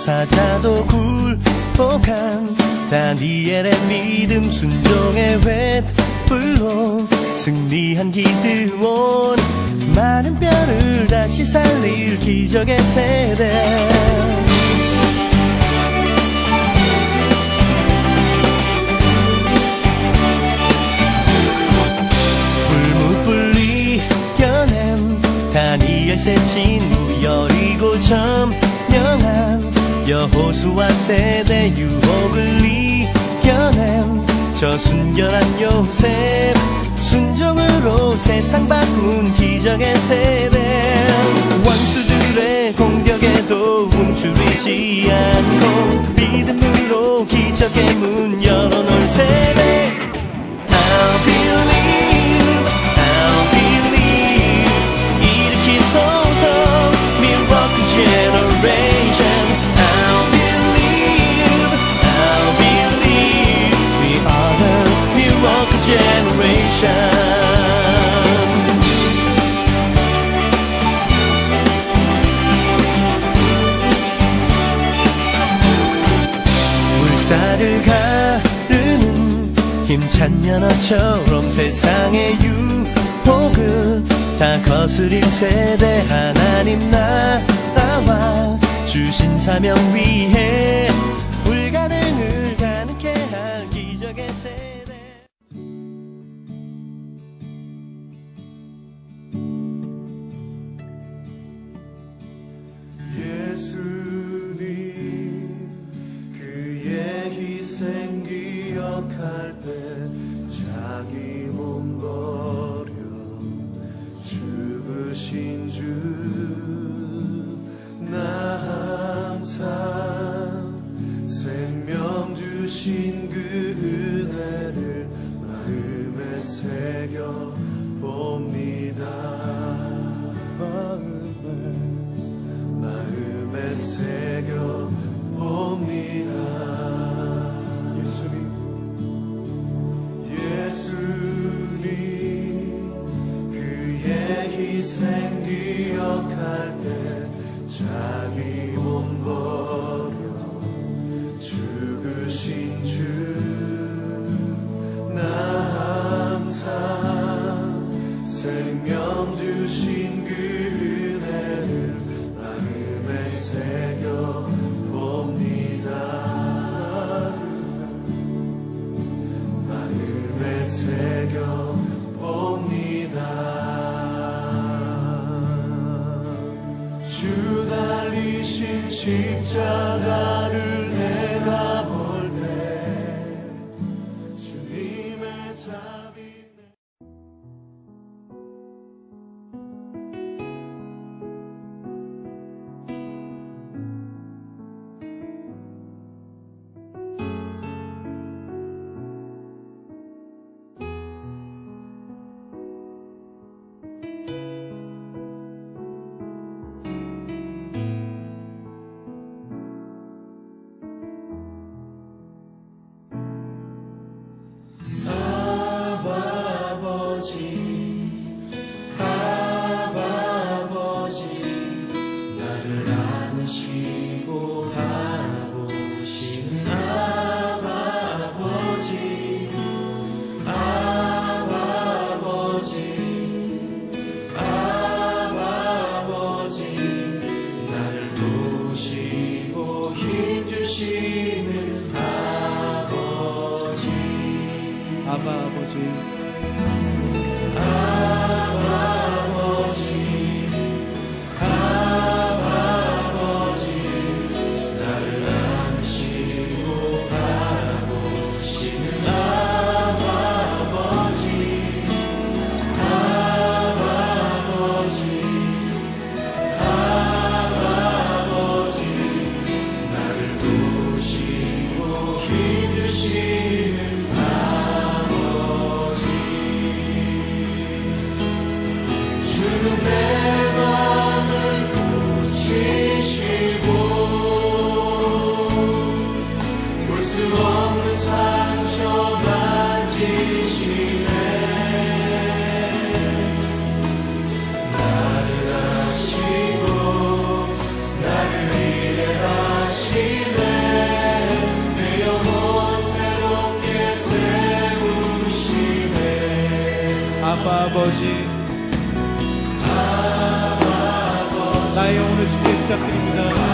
또 사자도 굴복한 다니엘의 믿음 순종의 횃불로 승리한 기드온. 많은 뼈를 다시 살릴 기적의 세대. 다니엘 새친 여호수아 세대 유혹을 이겨낸 저 순결한 요셉 순종으로 세상 바꾼 기적의 세대. 원수들의 공격에도 움츠리지 않고 믿음으로 기적의 문 열어놓을 세대 힘찬 연어처럼 세상의 유혹을 다 거스릴 세대 하나님 나라와 주신 사명 위해 기 희생 기억할 때 자기 몸버 주 달리신 십자가를 내가 아버지 나의 영혼을 주께 부탁드립니다